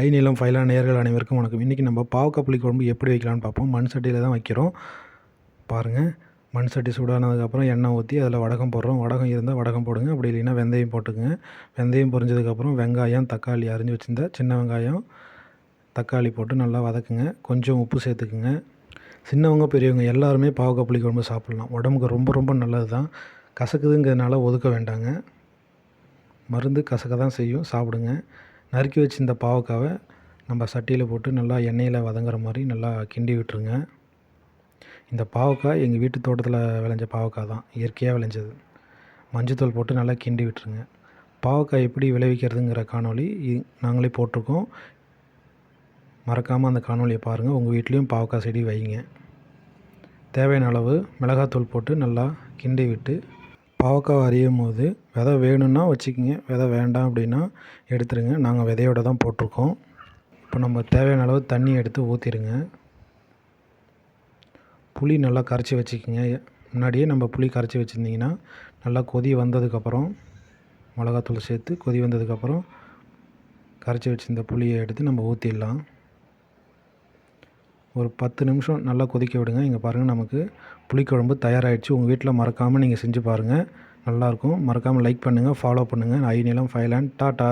ஐ நிலம் ஃபைலா நேர்கள் அனைவருக்கும் வணக்கம். இன்றைக்கி நம்ம பாவக்காய் புளிக்குழம்பு எப்படி வைக்கலாம்னு பார்ப்போம். மண் சட்டியில் தான் வைக்கிறோம். பாருங்கள் மண் சட்டி சூடானதுக்கப்புறம் எண்ணெய் ஊற்றி அதில் வடகம் போடுறோம். வடகம் இருந்தால் வடகம் போடுங்க. அப்படி இல்லைன்னா வெந்தயம் போட்டுக்குங்க. வெந்தயம் பொரிஞ்சதுக்கப்புறம் வெங்காயம் தக்காளி அரிஞ்சு வச்சுருந்தா சின்ன வெங்காயம் தக்காளி போட்டு நல்லா வதக்குங்க. கொஞ்சம் உப்பு சேர்த்துக்குங்க. சின்னவங்க பெரியவங்க எல்லாருமே பாவக்காய் புளிக்குழம்பு சாப்பிட்லாம். உடம்புக்கு ரொம்ப ரொம்ப நல்லது தான் கசக்குதுங்கிறதுனால ஒதுக்க வேண்டாங்க. மருந்து கசக்க தான் செய்யும். சாப்பிடுங்க. நறுக்கி வச்சிருந்த பாவக்காவை நம்ம சட்டியில் போட்டு நல்லா எண்ணெயில் வதங்குற மாதிரி நல்லா கிண்டி விட்டுருங்க. இந்த பாவக்காய் எங்கள் வீட்டு தோட்டத்தில் விளைஞ்ச பாவக்காய் தான். இயற்கையாக விளைஞ்சது. மஞ்சத்தூள் போட்டு நல்லா கிண்டி விட்டுருங்க. பாவக்காய் எப்படி விளைவிக்கிறதுங்கிற காணொளி நாங்களே போட்டிருக்கோம். மறக்காமல் அந்த காணொளியை பாருங்கள் உங்கள் வீட்லேயும் பாவக்காய் செடி வைங்க. தேவையான அளவு மிளகாத்தூள் போட்டு நல்லா கிண்டி விட்டு பாவக்காய் அரியும் போது விதை வேணும்னா வச்சுக்கிங்க. விதை வேண்டாம் அப்படின்னா எடுத்துருங்க. நாங்கள் விதையோட தான் போட்டிருக்கோம். இப்போ நம்ம தேவையான அளவு தண்ணி எடுத்து ஊற்றிடுங்க புளி நல்லா கரைச்சி வச்சுக்கிங்க. முன்னாடியே நம்ம புளி கரைச்சி வச்சுருந்திங்கன்னா நல்லா கொதி வந்ததுக்கப்புறம் மிளகாத்தூள் சேர்த்து கொதி வந்ததுக்கப்புறம் கரைச்சி வச்சுருந்த புளியை எடுத்து நம்ம ஊற்றிடலாம் ஒரு பத்து நிமிஷம் நல்லா கொதிக்க விடுங்க. இங்கே பாருங்கள் நமக்கு புளிக்குழம்பு தயாராகிடுச்சு உங்கள் வீட்டில் மறக்காமல் நீங்கள் செஞ்சு பாருங்கள் நல்லாயிருக்கும் மறக்காமல் லைக் பண்ணுங்கள் ஃபாலோ பண்ணுங்கள் ஐ நிலம் ஃபைலாண்ட் டாட்டா